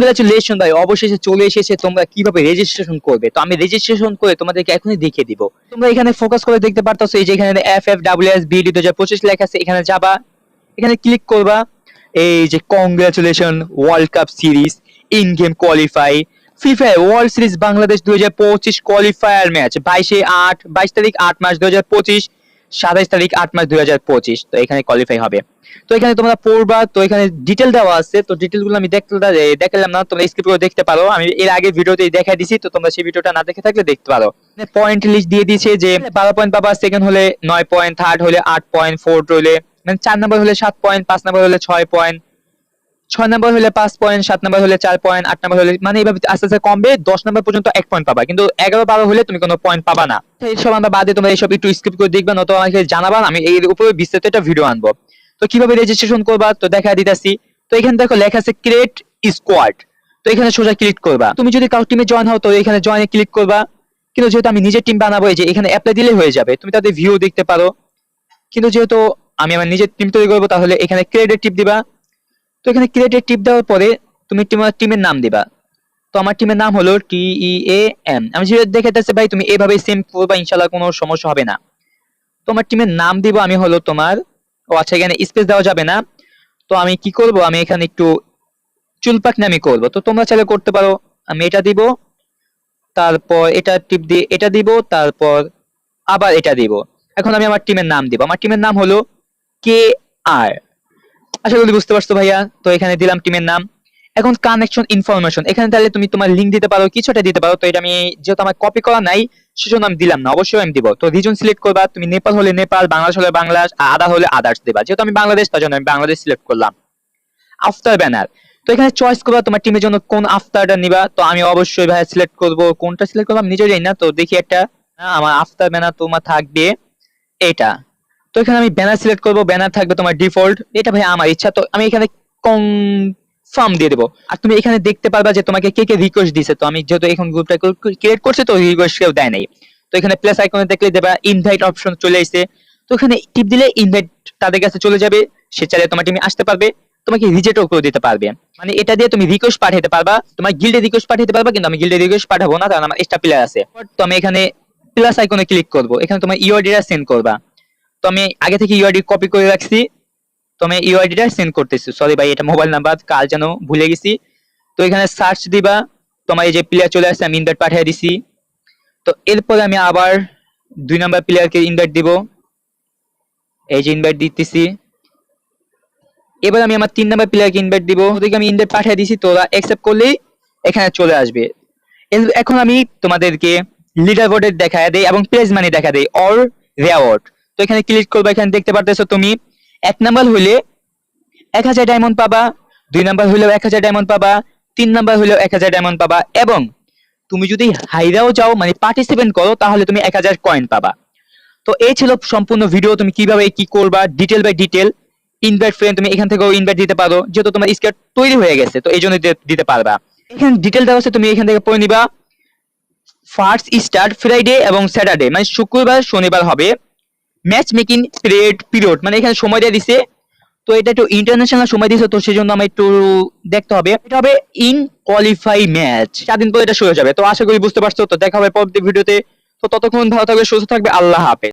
Congratulation ভাই, অবশেষে চলে এসেছে, তোমরা কীভাবে রেজিস্ট্রেশন করবে? তো আমি রেজিস্ট্রেশন করে তোমাদেরকে এখনই দেখিয়ে দিব। তোমরা এখানে ফোকাস করে দেখতে পারতাছো, এই যে এখানে F F W S BD দু হাজার পঁচিশ লেখা আছে, এখানে যাবা, এখানে ক্লিক করবা, এই যে congratulation world cup series in game qualify FIFA world series Bangladesh দুই হাজার পঁচিশ কোয়ালিফায়ার ম্যাচ বাইশে আট, বাইশ তারিখ আট মার্চ দুই হাজার পঁচিশ সাতাইশ তারিখ আট মাস দুই হাজার পঁচিশ, তো এখানে কোয়ালিফাই হবে। তো এখানে তোমরা পড়বা, তো এখানে ডিটেল দেওয়া আছে, তো ডিটেলগুলো আমি দেখালাম না, তোমরা স্কিপ করে দেখতে পারো। আমি এর আগে ভিডিওতে দেখা দিছি, তো তোমরা সেই ভিডিওটা না দেখে থাকলে দেখতে পারো। পয়েন্ট লিস্ট দিয়ে দিয়েছে যে, বারো পয়েন্ট পাবা সেকেন্ড হলে নয় পয়েন্ট থার্ড হলে আট পয়েন্ট ফোর্থ হলে মানে চার নম্বর হলে সাত পয়েন্ট পাঁচ নম্বর হলে ছয় পয়েন্ট ছয় নম্বর হলে পাঁচ পয়েন্ট সাত নম্বর হলে চার পয়েন্ট আট নম্বর হলে মানে এইভাবে আস্তে আস্তে কমবে, দশ নম্বর পর্যন্ত এক পয়েন্ট পাবা। কিন্তু এগারো, বারো হলে তুমি কোনো পয়েন্ট পাবা না। এইসব আমরা বাদে তোমরা এইসব একটু স্কিপ করে দেখবে, নয়তো আমাকে জানাবা আমি এর উপরে বিস্তারিত একটা ভিডিও আনব। তো কীভাবে রেজিস্ট্রেশন করবা? তো দেখা দিতেছি। তো এখানে দেখো লেখা আছে ক্রিয়েট স্কোয়াড তো এখানে সোজা ক্লিক করবা। তুমি যদি কাউ টিমে জয়েন হও, তো এখানে জয়েনে ক্লিক করবা। কিন্তু যেহেতু আমি নিজের টিম বানাবো, এই যে এখানে অ্যাপ্লাই দিলেই হয়ে যাবে। তুমি তাদের ভিউ দেখতে পারো। কিন্তু যেহেতু আমি আমার নিজের টিম তৈরি করব, তাহলে এখানে ক্রিয়েটের টিপ দিবা। তো এখানে ক্রিয়েটের টিপ দেওয়ার পরে তুমি তোমার টিমের নাম দিবা। তো আমার টিমের নাম হলো টি ই এ এম আমি যেটা দেখাতেছি ভাই, তুমি এভাবে সেম করবা ইনশাল্লাহ কোনো সমস্যা হবে না। তোমার টিমের নাম দিব আমি হলো তোমার, ও আচ্ছা এখানে স্পেস দেওয়া যাবে না। তো আমি কি করব? আমি এখানে একটু চুলপাক নামি করব। তো তোমরা চাইলে করতে পারো। আমি এটা দিব, তারপর এটা টিপ দিয়ে এটা দিব, তারপর আবার এটা দিব। এখন আমি আমার টিমের নাম দিব। আমার টিমের নাম হলো কে আর আশা করি বুঝতে পারছ ভাইয়া। তো এখানে দিলাম টিমের নাম। এখন কানেকশন ইনফরমেশন এখানে তাহলে তুমি তোমার লিঙ্ক দিতে পারো কিছুটা দিতে পারো। তো এটা আমি যেহেতু আমার কপি করা নাই সেজন্য আমি দিলাম না। অবশ্যই আমি দিব। তো রিজন সিলেক্ট করবা। তুমি নেপাল হলে নেপাল বাংলাদেশ হলে বাংলাদেশ আদার হলে আদার্স দেবা। যেহেতু আমি বাংলাদেশ তার জন্য আমি বাংলাদেশ সিলেক্ট করলাম। আফতার ব্যানার তো এখানে চয়েস করবা তোমার টিমের জন্য কোন আফতারটা নিবা। তো আমি অবশ্যই ভাই সিলেক্ট করব। কোনটা সিলেক্ট করব আমি নিজেও জানি না। তো দেখি একটা। হ্যাঁ, আমার আফতার ব্যানার তোমার থাকবে এটা তো এখানে আমি ব্যানার সিলেক্ট করব ব্যানার থাকবে তোমার ডিফল্ট এটা ভাই আমার ইচ্ছা, তো আমি এখানে কনফার্ম দিয়ে দেবো। আর তুমি এখানে দেখতে পারবা যে তোমাকে কে কে রিকোয়েস্ট দিছে। তো আমি যেহেতু এখন গ্রুপটা ক্রিয়েট করছে, তো রিকোয়েস্ট কেউ দেয় নাই। তো এখানে প্লাস আইকনে দেখলে দেবা ইনভাইট অপশন চলে আসছে তো এখানে টিপ দিলে ইনভাইট তাদের কাছে চলে যাবে। সে চাইলে তোমার টিমে আসতে পারবে। তোমাকে রিজেক্টও করে দিতে পারবে। মানে এটা দিয়ে তুমি রিকোয়েস্ট পাঠাতে পারবা। তোমার গিল্ডে রিকোয়েস্ট পাঠাতে পারবা, কিন্তু আমি গিল্ডে রিকোয়েস্ট পাঠাবো না, কারণ আমার এক্সট্রা প্লেয়ার আছে। তো আমি এখানে প্লাস আইকনে ক্লিক করব। এখানে তোমার ইউআইডিটা সেন্ড করবা। তো আমি আগে থেকে ইউআইডি কপি করে রাখছি। তো আমি ইউআইডিটা সেন্ড করতেছি। সরি ভাই, এটা মোবাইল নাম্বার কাল যেন ভুলে গেছি। তো এখানে সার্চ দিবা। তোমার এই যে প্লেয়ার চলে আসছে, আমি ইনভাইট পাঠিয়ে দিছি। তো এরপরে আমি আবার দুই নাম্বার প্লেয়ারকে ইনভাইট দিব। এই যে ইনভাইট দিতেছি। এবার আমি আমার তিন নাম্বার প্লেয়ারকে ইনভাইট দিব। ওদেরকে আমি ইনভাইট পাঠিয়ে দিছি। তোরা অ্যাকসেপ্ট করলেই এখানে চলে আসবে। এখন আমি তোমাদেরকে লিডার বোর্ডের দেখা দেই এবং প্রাইজ মানি দেখা দেই। অর রেওয়ার্ড তো এখানে ক্লিক করবে, এখানে দেখতে পারতেছো তুমি, এক নাম্বার হইলে এক হাজার ডায়মন্ড পাবা, দুই নাম্বার হইলেও এক হাজার ডায়মন্ড পাবা, তিন নাম্বার হইলেও এক হাজার ডায়মন্ড পাবা এবং তুমি যদি হাইরাও যাও মানে পার্টিসিপেন্ট করো, তাহলে তুমি এক হাজার কয়েন পাবা। তো এই ছিল সম্পূর্ণ ভিডিও তুমি কীভাবে, কি করবা detail by detail invite friend তুমি এখান থেকেও ইনভাইট দিতে পারো, যেহেতু তোমার স্কেট তৈরি হয়ে গেছে, তো এই জন্য দিতে- পারবা। এখানে ডিটেল দেওয়া আছে, তুমি এখান থেকে পড়ে নিবা ফার্স্ট স্টার্ট ফ্রাইডে এবং স্যাটারডে মানে শুক্রবার, শনিবার হবে। ম্যাচ মেকিং পিরিয়ড পিরিয়ড মানে এখানে সময় দিয়ে দিছে। তো এটা একটু ইন্টারন্যাশনাল সময় দিয়েছে তো সেই জন্য আমার একটু দেখতে হবে। এটা হবে ইন কোয়ালিফাই ম্যাচ চার দিন পর এটা শুরু হয়ে যাবে। তো আশা করি বুঝতে পারছ। তো দেখা হবে পরবর্তী ভিডিওতে। তো ততক্ষণ ভালো থাকবে, সুস্থ থাকবে। আল্লাহ হাফেজ।